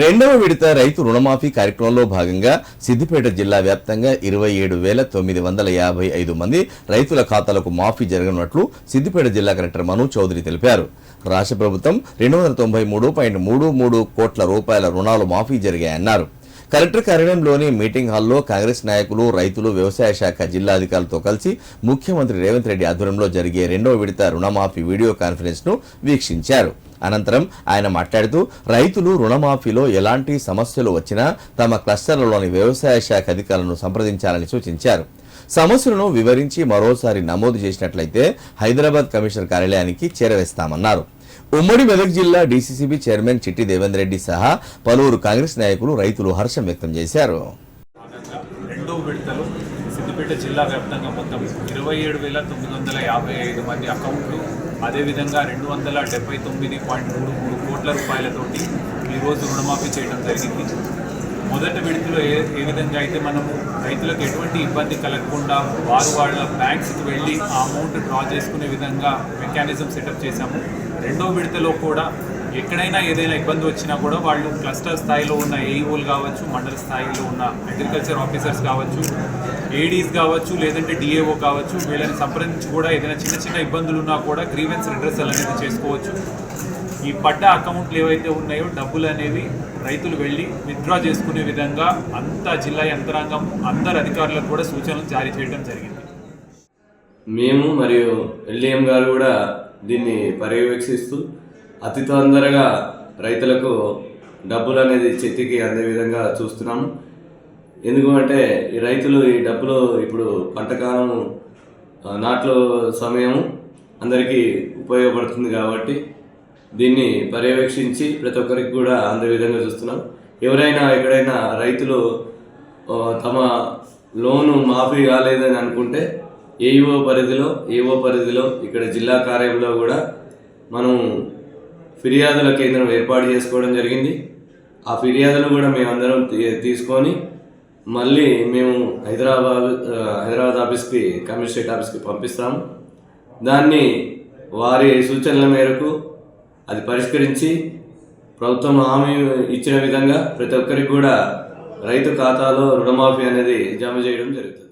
రెండవ విడత రైతు రుణమాఫీ కార్యక్రమంలో భాగంగా సిద్దిపేట జిల్లా వ్యాప్తంగా ఇరవై ఏడు వేల తొమ్మిది వందల యాభై ఐదు మంది రైతుల ఖాతాలకు మాఫీ జరగనున్నట్లు సిద్దిపేట జిల్లా కలెక్టర్ మను చౌదరి తెలిపారు. రాష్ట్ర ప్రభుత్వం రెండు వందల తొంభై మూడు పాయింట్ మూడు మూడు కోట్ల రూపాయల రుణాలు మాఫీ జరిగాయన్నారు. కలెక్టర్ కార్యాలయంలోని మీటింగ్ హాల్లో కాంగ్రెస్ నాయకులు రైతులు వ్యవసాయ శాఖ జిల్లాధికారులతో కలిసి ముఖ్యమంత్రి రేవంత్ రెడ్డి ఆధ్వర్యంలో జరిగే రెండవ విడత రుణమాఫీ వీడియో కాన్ఫరెన్స్ను వీక్షించారు. అనంతరం ఆయన మాట్లాడుతూ రైతులు రుణమాఫీలో ఎలాంటి సమస్యలు వచ్చినా తమ క్లస్టర్లలోని వ్యవసాయ శాఖ అధికారులను సంప్రదించాలని సూచించారు. సమస్యలను వివరించి మరోసారి నమోదు చేసినట్లయితే హైదరాబాద్ కమిషనర్ కార్యాలయానికి చేరవేస్తామన్నారు. ఉమ్మడి మెదక్ జిల్లా డీసీసీబీ చైర్మన్ చిట్టి దేవేందర్ రెడ్డి సహా పలువురు కాంగ్రెస్ నాయకులు రైతులు హర్షం వ్యక్తం చేశారు. సిద్దిపేట జిల్లా వ్యాప్తంగా మొత్తం ఇరవై ఏడు వేల తొమ్మిది వందల యాభై ఐదు మంది అకౌంట్లు అదేవిధంగా రెండు వందల డెబ్బై తొమ్మిది పాయింట్ మూడు మూడు కోట్ల రూపాయలతోటి ఈరోజు రుణమాఫీ చేయడం జరిగింది. మొదటి విడతలో ఏ ఏ విధంగా అయితే మనము రైతులకు ఎటువంటి ఇబ్బంది కలగకుండా వారు వాళ్ళ బ్యాంక్స్కి వెళ్ళి ఆ అమౌంట్ డ్రా చేసుకునే విధంగా మెకానిజం సెటప్ చేశాము. రెండో విడతలో కూడా ఎక్కడైనా ఏదైనా ఇబ్బంది వచ్చినా కూడా వాళ్ళు క్లస్టర్ స్థాయిలో ఉన్న ఏఈఓలు కావచ్చు మండల స్థాయిలో ఉన్న అగ్రికల్చర్ ఆఫీసర్స్ కావచ్చు ఏడీస్ కావచ్చు లేదంటే డిఏఓ కావచ్చు వీళ్ళని సంప్రదించి కూడా ఏదైనా చిన్న చిన్న ఇబ్బందులు ఉన్నా కూడా గ్రీవెన్స్ రిడ్రెసల్ అనేది చేసుకోవచ్చు. ఈ పడ్డ అకౌంట్లు ఏవైతే ఉన్నాయో డబ్బులు అనేవి రైతులు వెళ్ళి విత్డ్రా చేసుకునే విధంగా అంతా జిల్లా యంత్రాంగం అందరు అధికారులకు కూడా సూచనలు జారీ చేయడం జరిగింది. మేము మరియు ఎల్డిఎం గారు కూడా దీన్ని పర్యవేక్షిస్తూ అతి తొందరగా రైతులకు డబ్బులు అనేది చేతికి అందే విధంగా చూస్తున్నాము. ఎందుకంటే ఈ రైతులు ఈ డబ్బులు ఇప్పుడు పంటకాలం ఆ, నాట్ల సమయం అందరికీ ఉపయోగపడుతుంది కాబట్టి దీన్ని పర్యవేక్షించి ప్రతి ఒక్కరికి కూడా అందే విధంగా చూస్తున్నాం. ఎవరైనా ఎక్కడైనా రైతులు తమ లోను మాఫీ కాలేదని అనుకుంటే ఏఈఓ పరిధిలో ఏఓ పరిధిలో ఇక్కడ జిల్లా కార్యంలో కూడా మనం ఫిర్యాదుల కేంద్రం ఏర్పాటు చేసుకోవడం జరిగింది. ఆ ఫిర్యాదులు కూడా మేమందరం తీ- తీసుకొని మళ్ళీ మేము హైదరాబాద్ హైదరాబాద్ ఆఫీస్కి కమిషనరేట్ ఆఫీస్కి పంపిస్తాము. దాన్ని వారి సూచనల మేరకు అది పరిష్కరించి ప్రభుత్వం హామీ ఇచ్చిన విధంగా ప్రతి ఒక్కరికి కూడా రైతు ఖాతాలో రుణమాఫీ అనేది జమ చేయడం జరుగుతుంది.